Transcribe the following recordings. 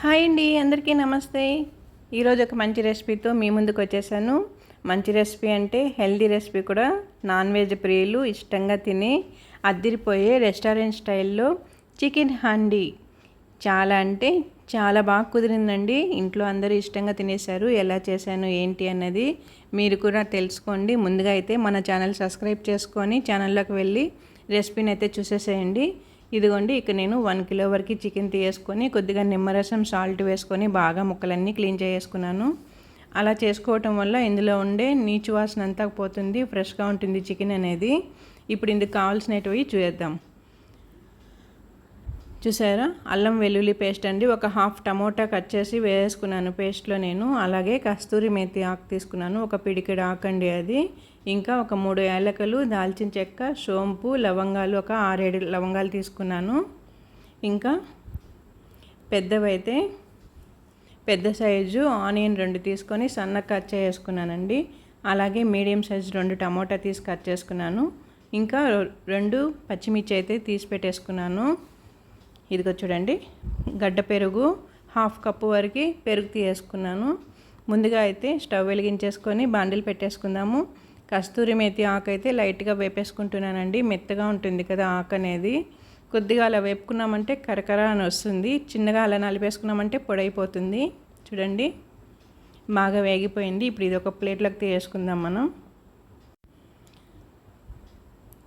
Hi అండి అందరికీ నమస్తే. ఈరోజు ఒక మంచి రెసిపీతో మీ ముందుకు వచ్చేసాను. మంచి రెసిపీ అంటే హెల్దీ రెసిపీ కూడా. నాన్ వెజ్ ప్రియులు ఇష్టంగా తిని అద్దిరిపోయే రెస్టారెంట్ స్టైల్లో చికెన్ హండీ చాలా అంటే చాలా బాగా కుదిరిందండి. ఇంట్లో అందరూ ఇష్టంగా తినేశారు. ఎలా చేశాను ఏంటి అన్నది మీరు కూడా తెలుసుకోండి. ముందుగా అయితే మన ఛానల్ సబ్స్క్రైబ్ చేసుకొని ఛానల్లోకి వెళ్ళి రెసిపీని అయితే చూసేసేయండి. ఇదిగోండి ఇక నేను వన్ కిలో వరకు చికెన్ తీసుకొని కొద్దిగా నిమ్మరసం సాల్ట్ వేసుకొని బాగా ముక్కలన్నీ క్లీన్ చేసుకున్నాను అలా చేసుకోవటం వల్ల ఇందులో ఉండే నీచు వాసన అంతా పోతుంది ఫ్రెష్గా ఉంటుంది చికెన్ అనేది. ఇప్పుడు ఇందుకు కావాల్సినవి చూద్దాం చూసారా? అల్లం వెల్లుల్లి పేస్ట్ అండి. ఒక హాఫ్ టమోటా కట్ చేసి వేసుకున్నాను పేస్ట్లో నేను. అలాగే కస్తూరి మేతి ఆకు తీసుకున్నాను. ఒక పిడికిడి ఆకండి అది. ఇంకా ఒక మూడు యాలకలు దాల్చిన చెక్క సోంపు లవంగాలు ఒక ఆరేడు లవంగాలు తీసుకున్నాను. ఇంకా పెద్దవైతే పెద్ద సైజు ఆనియన్ రెండు తీసుకొని సన్న కట్ చేసుకున్నానండి. అలాగే మీడియం సైజు రెండు టమోటా తీసి కట్ చేసుకున్నాను. ఇంకా రెండు పచ్చిమిర్చి అయితే తీసి పెట్టేసుకున్నాను. ఇదిగో చూడండి గడ్డ పెరుగు హాఫ్ కప్పు వరకు పెరుగు తీసుకున్నాను. ముందుగా అయితే స్టవ్ వెలిగించేసుకొని బాండిల్ పెట్టేసుకుందాము. కస్తూరి మేతి ఆకు అయితే లైట్గా వేపేసుకుంటున్నానండి. మెత్తగా ఉంటుంది కదా ఆకు అనేది. కొద్దిగా అలా వేపుకున్నామంటే కరకర అని వస్తుంది. చిన్నగా అలా నలిపేసుకున్నామంటే పొడైపోతుంది. చూడండి. బాగా వేగిపోయింది. ఇప్పుడు ఇది ఒక ప్లేట్లోకి తీసుకుందాం మనం.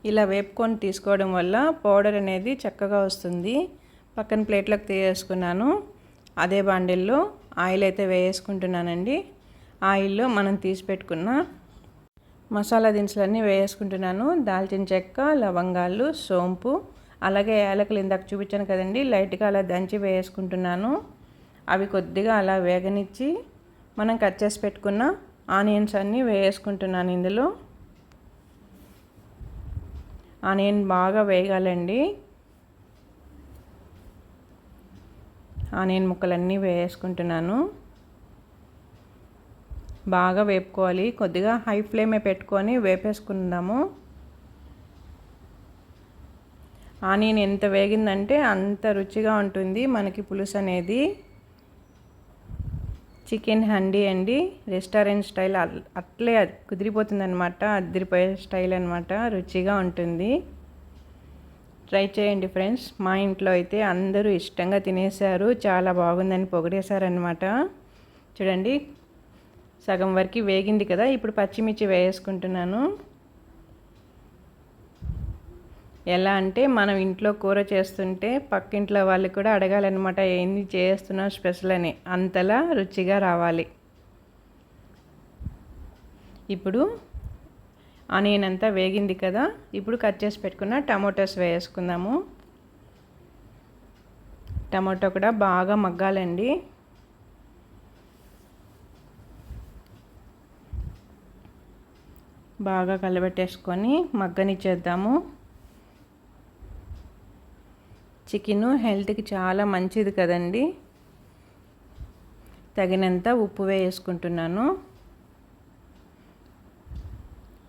ఇలా వేపుకొని తీసుకోవడం వల్ల పౌడర్ అనేది చక్కగా వస్తుంది. పక్కన ప్లేట్లోకి తీసేసుకున్నాను అదే బాండిల్లో ఆయిల్ అయితే వేసుకుంటున్నానండి ఆయిల్లో మనం తీసి పెట్టుకున్న మసాలా దినుసులన్నీ వేసుకుంటున్నాను దాల్చిన చెక్క లవంగాలు సోంపు అలాగే యాలకులు ఇందాక చూపించాను కదండి లైట్గా అలా దంచి వేసుకుంటున్నాను అవి కొద్దిగా అలా వేగనిచ్చి మనం కట్ చేసి పెట్టుకున్న ఆనియన్స్ అన్నీ వేసుకుంటున్నాను ఇందులో. ఆనియన్ బాగా వేగాలండి. ఆనియన్ ముక్కలన్నీ వేసుకుంటున్నాను బాగా వేపుకోవాలి. కొద్దిగా హై ఫ్లేమే పెట్టుకొని వేపేసుకుందాము. ఆనియన్ ఎంత వేగిందంటే అంత రుచిగా ఉంటుంది మనకి పులుసు అనేది. చికెన్ హండీ అండి. రెస్టారెంట్ స్టైల్ అట్లే కుదిరిపోతుందనమాట అద్దరిపోయే అదిరిపోయే స్టైల్ అనమాట రుచిగా ఉంటుంది. ట్రై చేయండి ఫ్రెండ్స్. మా ఇంట్లో అయితే అందరూ ఇష్టంగా తినేశారు. చాలా బాగుందని పొగిడేశారనమాట చూడండి. సగం వరకు వేగింది కదా ఇప్పుడు పచ్చిమిర్చి వేసుకుంటున్నాను. ఎలా అంటే మనం ఇంట్లో కూర చేస్తుంటే పక్కింట్లో వాళ్ళు కూడా అడగాలన్నమాట ఏంది చేస్తున్నావు స్పెషల్ అని. అంతలా రుచిగా రావాలి. ఇప్పుడు ఆనియన్ అంతా వేగింది కదా ఇప్పుడు కట్ చేసి పెట్టుకున్న టమాటోస్ వేసుకుందాము. టమాటో కూడా బాగా మగ్గాలండి. బాగా కలబెట్టేసుకొని మగ్గనిచ్చేద్దాము. చికెను హెల్త్కి చాలా మంచిది కదండి. తగినంత ఉప్పు వేసుకుంటున్నాను.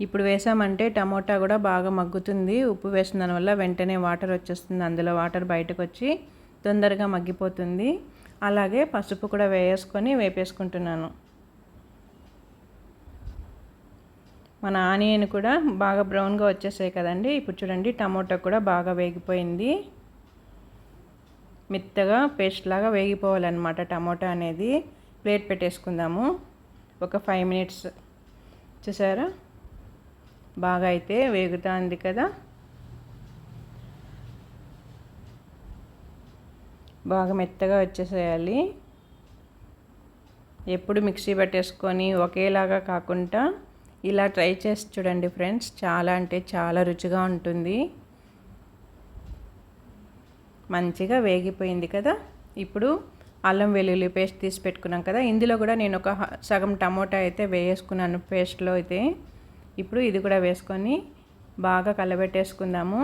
ఇప్పుడు వేసామంటే టమోటా కూడా బాగా మగ్గుతుంది. ఉప్పు వేసిన దానివల్ల వెంటనే వాటర్ వచ్చేస్తుంది. అందులో వాటర్ బయటకు వచ్చి తొందరగా మగ్గిపోతుంది. అలాగే పసుపు కూడా వేసుకొని వేపేసుకుంటున్నాను. మన ఆనియన్ కూడా బాగా బ్రౌన్గా వచ్చేసాయి కదండి. ఇప్పుడు చూడండి టమోటా కూడా బాగా వేగిపోయింది. మెత్తగా పేస్ట్ లాగా వేగిపోవాలన్నమాట టమోటా అనేది. ప్లేట్ పెట్టేసుకుందాము. ఒక ఫైవ్ మినిట్స్. చూసారా? బాగా అయితే వేగుతుంది కదా. బాగా మెత్తగా వచ్చేసేయాలి. ఎప్పుడు మిక్సీ పట్టేసుకొని ఒకేలాగా కాకుండా ఇలా ట్రై చేసి చూడండి ఫ్రెండ్స్. చాలా అంటే చాలా రుచిగా ఉంటుంది. మంచిగా వేగిపోయింది కదా. ఇప్పుడు అల్లం వెల్లుల్లి పేస్ట్ తీసి పెట్టుకున్నాం కదా. ఇందులో కూడా నేను ఒక సగం టమోటా అయితే వేసుకున్నాను పేస్ట్లో అయితే. ఇప్పుడు ఇది కూడా వేసుకొని బాగా కలబెట్టేసుకుందాము.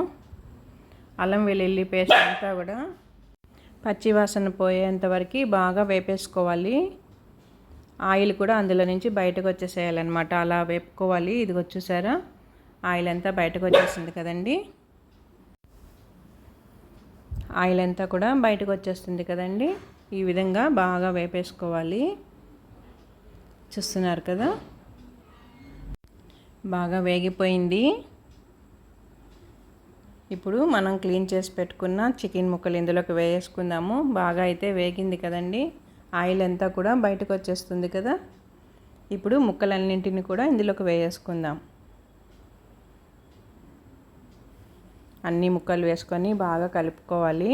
అల్లం వెల్లుల్లి పేస్ట్ అంతా కూడా పచ్చివాసన పోయేంత వరకు బాగా వేపేసుకోవాలి. ఆయిల్ కూడా అందులో నుంచి బయటకు వచ్చేసేయాలన్నమాట. అలా వేపుకోవాలి. ఇది వచ్చేసారా ఆయిల్ అంతా బయటకు వచ్చేసింది కదండి. ఆయిల్ అంతా కూడా బయటకు వచ్చేస్తుంది కదండి. ఈ విధంగా బాగా వేపేసుకోవాలి. చూస్తున్నారు కదా? బాగా వేగిపోయింది. ఇప్పుడు మనం క్లీన్ చేసి పెట్టుకున్న చికెన్ ముక్కలు ఇందులోకి వేసుకుందాము. బాగా అయితే వేగింది కదండి. ఆయిల్ అంతా కూడా బయటకు వచ్చేస్తుంది కదా. ఇప్పుడు ముక్కలన్నింటిని కూడా ఇందులోకి వేసుకుందాం అన్ని ముక్కలు వేసుకొని బాగా కలుపుకోవాలి.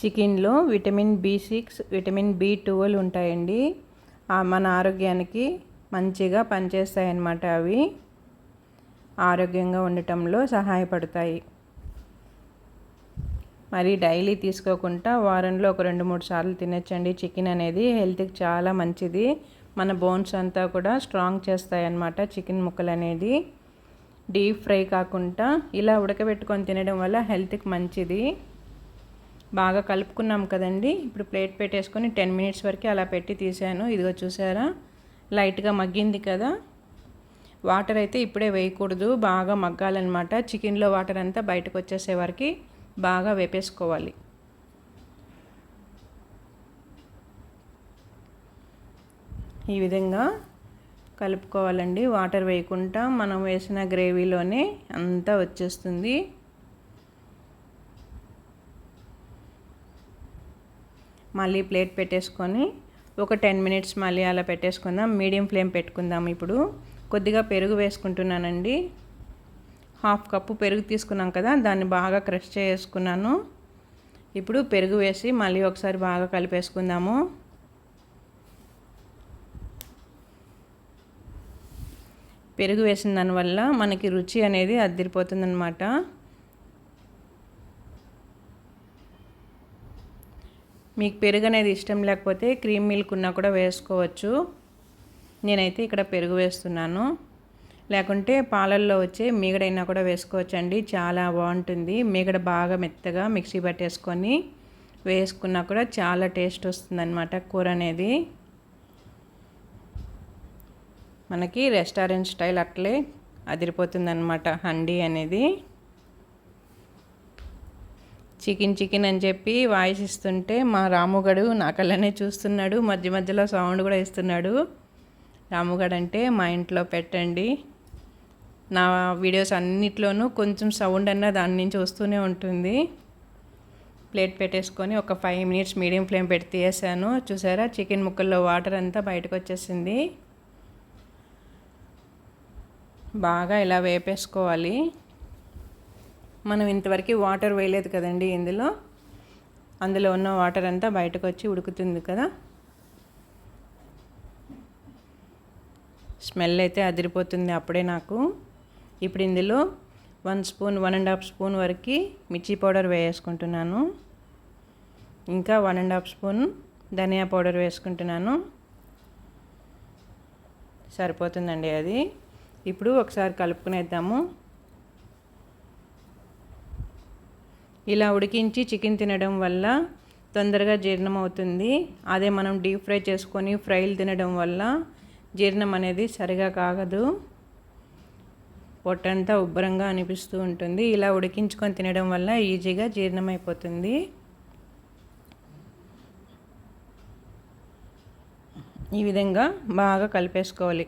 చికెన్లో vitamin B six vitamin B twelve ఉంటాయండి. మన ఆరోగ్యానికి మంచిగా పనిచేస్తాయి అవి. ఆరోగ్యంగా ఉండటంలో సహాయపడతాయి. మరి డైలీ తీసుకోకుండా వారంలో ఒక రెండు మూడు సార్లు తినచ్చండి. చికెన్ అనేది హెల్త్కి చాలా మంచిది. మన బోన్స్ అంతా కూడా స్ట్రాంగ్ చేస్తాయి అన్నమాట చికెన్ ముక్కలు అనేది. డీప్ ఫ్రై కాకుండా ఇలా ఉడకబెట్టుకొని తినడం వల్ల హెల్త్కి మంచిది. బాగా కలుపుకున్నాం కదండి. ఇప్పుడు ప్లేట్ పెట్టేసుకొని టెన్ మినిట్స్ వరకు అలా పెట్టి తీసాను. ఇదిగో చూసారా? లైట్గా మగ్గింది కదా. వాటర్ అయితే ఇప్పుడే వేయకూడదు. బాగా మగ్గాలన్నమాట. చికెన్లో వాటర్ అంతా బయటకు వచ్చేసే వరకు బాగా వేపేసుకోవాలి. ఈ విధంగా కలుపుకోవాలండి. వాటర్ వేయకుండా మనం వేసిన గ్రేవీలోనే అంతా వచ్చేస్తుంది. మళ్ళీ ప్లేట్ పెట్టేసుకొని ఒక టెన్ మినిట్స్ మళ్ళీ అలా పెట్టేసుకుందాం. మీడియం ఫ్లేమ్ పెట్టుకుందాం ఇప్పుడు. కొద్దిగా పెరుగు వేసుకుంటున్నానండి. హాఫ్ కప్పు పెరుగు తీసుకున్నాం కదా దాన్ని బాగా క్రష్ చేసుకున్నాను. ఇప్పుడు పెరుగు వేసి మళ్ళీ ఒకసారి బాగా కలిపేసుకుందాము. పెరుగు వేసిన దానివల్ల మనకి రుచి అనేది అద్దరిపోతుందన్నమాట మీకు పెరుగు అనేది ఇష్టం లేకపోతే క్రీమ్ మిల్క్ ఉన్నా కూడా వేసుకోవచ్చు. నేనైతే ఇక్కడ పెరుగు వేస్తున్నాను. లేకుంటే పాలల్లో వచ్చే మీగడైనా కూడా వేసుకోవచ్చండి. చాలా బాగుంటుంది. మీగడ బాగా మెత్తగా మిక్సీ పట్టేసుకొని వేసుకున్నా కూడా చాలా టేస్ట్ వస్తుందన్నమాట కూర అనేది. మనకి రెస్టారెంట్ స్టైల్ అట్లే అదిరిపోతుందన్నమాట హండీ అనేది. చికెన్ చికెన్ అని చెప్పి వాయిస్ ఇస్తుంటే మా రాముగడు నాకల్లనే చూస్తున్నాడు. మధ్య మధ్యలో సౌండ్ కూడా ఇస్తున్నాడు. రాముగడు అంటే మా ఇంట్లో పెట్టండి. నా వీడియోస్ అన్నిట్లోనూ కొంచెం సౌండ్ అన్న దాని నుంచి వస్తూనే ఉంటుంది. ప్లేట్ పెట్టేసుకొని ఒక ఫైవ్ మినిట్స్ మీడియం ఫ్లేమ్ పెట్టి తీసాను చూసారా? చికెన్ ముక్కల్లో వాటర్ అంతా బయటకు వచ్చేసింది. బాగా ఇలా వేపేసుకోవాలి. మనం ఇంతవరకు వాటర్ వేయలేదు కదండి ఇందులో? అందులో ఉన్న వాటర్ అంతా బయటకు వచ్చి ఉడుకుతుంది కదా? స్మెల్ అయితే అదిరిపోతుంది అప్పుడే నాకు. ఇప్పుడు ఇందులో one spoon one and half spoon వరకు మిర్చి పౌడర్ వేసుకుంటున్నాను. ఇంకా వన్ అండ్ హాఫ్ స్పూన్ ధనియా పౌడర్ వేసుకుంటున్నాను. సరిపోతుందండి అది. ఇప్పుడు ఒకసారి కలుపుకునేద్దాము. ఇలా ఉడికించి చికెన్ తినడం వల్ల తొందరగా జీర్ణం అవుతుంది. అదే మనం డీప్ ఫ్రై చేసుకొని ఫ్రైలు తినడం వల్ల జీర్ణం అనేది సరిగా కాగదు. పొట్టంతా ఉబ్బరంగా అనిపిస్తూ ఉంటుంది. ఇలా ఉడికించుకొని తినడం వల్ల ఈజీగా జీర్ణమైపోతుంది. ఈ విధంగా బాగా కలిపేసుకోవాలి.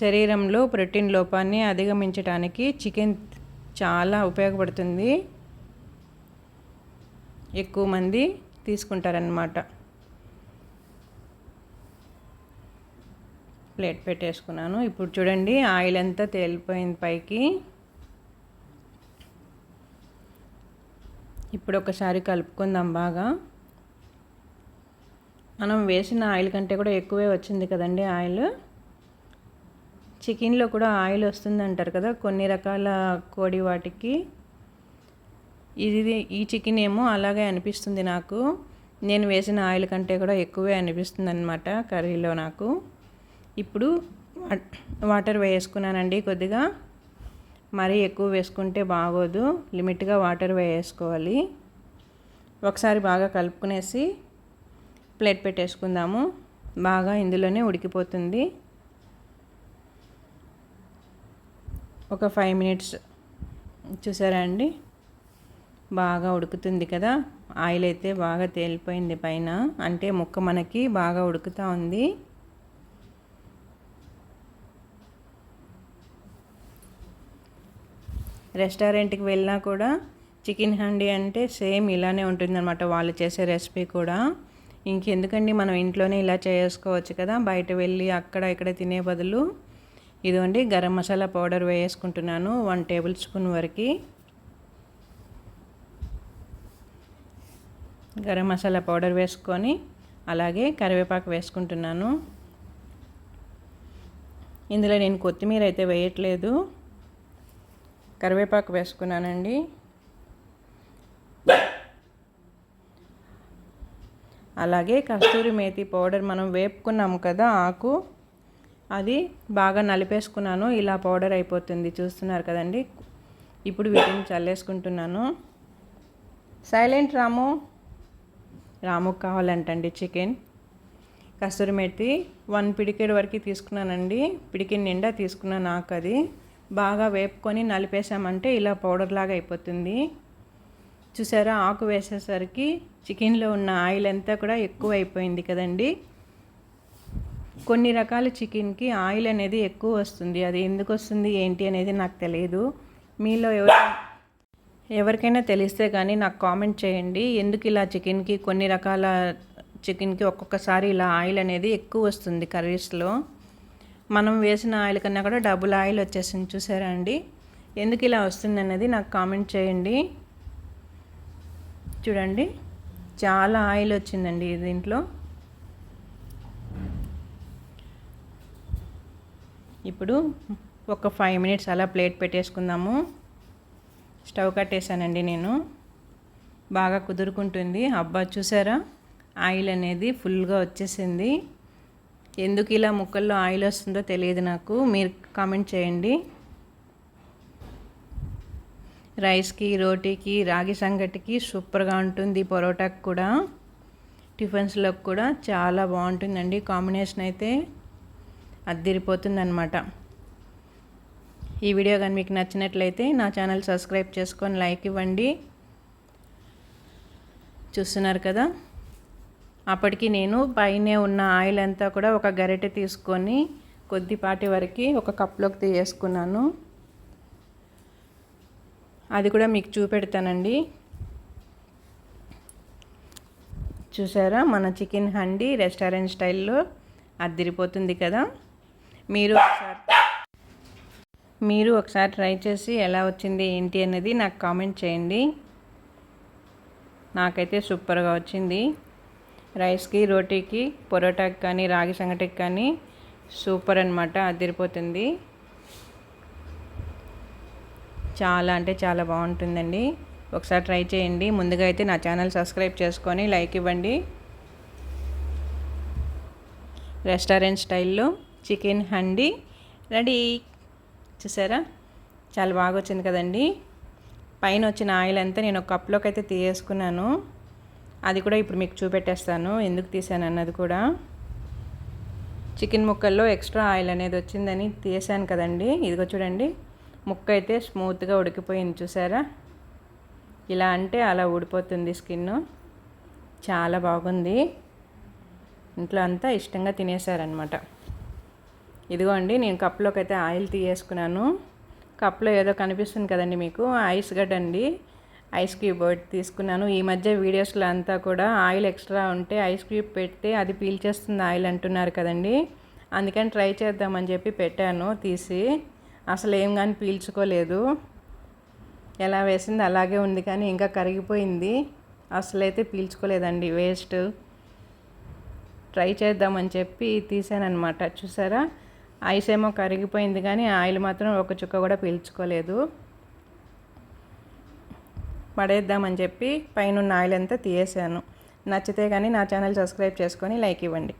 శరీరంలో ప్రోటీన్ లోపాన్ని అధిగమించడానికి చికెన్ చాలా ఉపయోగపడుతుంది. ఎక్కువ మంది తీసుకుంటారన్నమాట. ప్లేట్ పెట్టేసుకున్నాను. ఇప్పుడు చూడండి ఆయిల్ అంతా తేలిపోయింది పైకి. ఇప్పుడు ఒకసారి కలుపుకుందాం బాగా. మనం వేసిన ఆయిల్ కంటే కూడా ఎక్కువే వచ్చింది కదండి ఆయిల్. చికెన్లో కూడా ఆయిల్ వస్తుంది అంటారు కదా కొన్ని రకాల కోడి వాటికి. ఇది ఈ చికెన్ ఏమో అలాగే అనిపిస్తుంది నాకు. నేను వేసిన ఆయిల్ కంటే కూడా ఎక్కువే అనిపిస్తుంది అనమాట కర్రీలో నాకు. ఇప్పుడు వాటర్ వేసుకున్నానండి కొద్దిగా. మరీ ఎక్కువ వేసుకుంటే బాగోదు. లిమిట్గా వాటర్ వేసుకోవాలి ఒకసారి బాగా కలుపుకునేసి ప్లేట్ పెట్టేసుకుందాము. బాగా ఇందులోనే ఉడికిపోతుంది. ఒక ఫైవ్ మినిట్స్ చూసారా అండి? బాగా ఉడుకుతుంది కదా. ఆయిల్ అయితే బాగా తేలిపోయింది పైన. అంటే ముక్క మనకి బాగా ఉడుకుతూ ఉంది. రెస్టారెంట్కి వెళ్ళినా కూడా చికెన్ హండీ అంటే సేమ్ ఇలానే ఉంటుందన్నమాట వాళ్ళు చేసే రెసిపీ కూడా. ఇంకెందుకండి మనం ఇంట్లోనే ఇలా చేసుకోవచ్చు కదా బయట వెళ్ళి అక్కడ ఇక్కడ తినే బదులు ఇదిగోండి గరం మసాలా పౌడర్ వేసుకుంటున్నాను వన్ టేబుల్ స్పూన్ వరకు. గరం మసాలా పౌడర్ వేసుకొని అలాగే కరివేపాకు వేసుకుంటున్నాను. ఇందులో నేను కొత్తిమీర అయితే వేయట్లేదు. కరివేపాకు వేసుకున్నానండి. అలాగే కస్తూరి మేతి పౌడర్ మనం వేపుకున్నాము కదా ఆకు. అది బాగా నలిపేసుకున్నాను. ఇలా పౌడర్ అయిపోతుంది. చూస్తున్నారు కదండి. ఇప్పుడు వీటిని చల్లేసుకుంటున్నాను. సైలెంట్ రాము. రాముకు కావాలంటండి చికెన్. కస్తూరి మేతి వన్ పిడికేడు వరకు తీసుకున్నానండి. పిడికెడ్ నిండా తీసుకున్నాను నాకు అది బాగా వేపుకొని నలిపేసామంటే ఇలా పౌడర్ లాగా అయిపోతుంది. చూసారా? ఆకు వేసేసరికి చికెన్లో ఉన్న ఆయిల్ అంతా కూడా ఎక్కువ అయిపోయింది కదండి. కొన్ని రకాల చికెన్కి ఆయిల్ అనేది ఎక్కువ వస్తుంది. అది ఎందుకు వస్తుంది? ఏంటి అనేది నాకు తెలియదు మీలో ఎవరు ఎవరికైనా తెలిస్తే కానీ నాకు కామెంట్ చేయండి. ఎందుకు ఇలా చికెన్కి కొన్ని రకాల చికెన్కి ఒక్కొక్కసారి ఇలా ఆయిల్ అనేది ఎక్కువ వస్తుంది కర్రీస్లో? మనం వేసిన ఆయిల్ కన్నా కూడా డబుల్ ఆయిల్ వచ్చేసింది. చూసారా అండి? ఎందుకు ఇలా వస్తుంది అనేది నాకు కామెంట్ చేయండి. చూడండి చాలా ఆయిల్ వచ్చిందండి దీంట్లో. ఇప్పుడు ఒక ఫైవ్ మినిట్స్ అలా ప్లేట్ పెట్టేసుకుందాము. స్టవ్ కట్టేశానండి నేను. బాగా కుదురుకుంటుంది. అబ్బా చూసారా? ఆయిల్ అనేది ఫుల్గా వచ్చేసింది. ఎందుకు ఇలా ముక్కల్లో ఆయిల్ వస్తుందో తెలియదు నాకు. మీరు కామెంట్ చేయండి. రైస్కి రోటీకి రాగి సంగటికి సూపర్గా ఉంటుంది పొరోటాకి కూడా. టిఫిన్స్లోకి కూడా చాలా బాగుంటుందండి. కాంబినేషన్ అయితే అద్దిరిపోతుంది అనమాట ఈ వీడియో కానీ మీకు నచ్చినట్లయితే నా ఛానల్ సబ్స్క్రైబ్ చేసుకొని లైక్ ఇవ్వండి. చూస్తున్నారు కదా? అప్పటికి నేను పైనే ఉన్న ఆయిల్ అంతా కూడా ఒక గరిటె తీసుకొని కొద్దిపాటి వరకు ఒక కప్లోకి తీసేసుకున్నాను అది కూడా మీకు చూపెడతానండి. చూసారా? మన చికెన్ హండీ రెస్టారెంట్ స్టైల్లో అద్దిరిపోతుంది కదా? మీరు ఒకసారి మీరు ఒకసారి ట్రై చేసి ఎలా వచ్చింది ఏంటి అనేది నాకు కామెంట్ చేయండి. నాకైతే సూపర్గా వచ్చింది. రైస్కి రోటీకి పొరోటాకి కానీ రాగి సంగటికి కానీ సూపర్ అనమాట అదిరిపోతుంది. చాలా అంటే చాలా బాగుంటుందండి. ఒకసారి ట్రై చేయండి. ముందుగా అయితే నా ఛానల్ సబ్స్క్రైబ్ చేసుకొని లైక్ ఇవ్వండి. రెస్టారెంట్ స్టైల్లో చికెన్ హండీ రెడీ. చూసారా? చాలా బాగా వచ్చింది కదండి. పైన వచ్చిన ఆయిల్ అంతా నేను ఒక కప్లోకి అయితే తీసేసుకున్నాను అది కూడా ఇప్పుడు మీకు చూపెట్టేస్తాను. ఎందుకు తీసాను అన్నది కూడా. చికెన్ ముక్కల్లో ఎక్స్ట్రా ఆయిల్ అనేది వచ్చిందని తీసాను కదండి. ఇదిగో చూడండి. ముక్క అయితే స్మూత్గా ఉడికిపోయింది చూసారా? ఇలా అంటే అలా ఊడిపోతుంది స్కిన్ చాలా బాగుంది. ఇంట్లో అంతా ఇష్టంగా తినేసారనమాట ఇదిగోండి నేను కప్లోకి అయితే ఆయిల్ తీయేసుకున్నాను. కప్లో ఏదో కనిపిస్తుంది కదండి మీకు. ఐస్ గడ్డ అండి ఐస్ క్యూబ్ తీసుకున్నాను. ఈ మధ్య వీడియోస్లో అంతా కూడా ఆయిల్ ఎక్స్ట్రా ఉంటే ఐస్ క్యూబ్ పెడితే అది పీల్చేస్తుంది ఆయిల్ అంటున్నారు కదండి. అందుకని ట్రై చేద్దామని చెప్పి పెట్టాను తీసి. అసలు ఏం కానీ పీల్చుకోలేదు. ఎలా వేసింది అలాగే ఉంది కానీ ఇంకా కరిగిపోయింది. అసలైతే పీల్చుకోలేదండి వేస్ట్. ట్రై చేద్దామని చెప్పి తీసానమాట చూసారా? ఐస్ ఏమో కరిగిపోయింది కానీ ఆయిల్ మాత్రం ఒక చుక్క కూడా పీల్చుకోలేదు. పడేద్దామని చెప్పి పైన ఆయిల్ అంతా తీసేసాను నచ్చితే కానీ నా ఛానల్ సబ్స్క్రైబ్ చేసుకొని లైక్ ఇవ్వండి.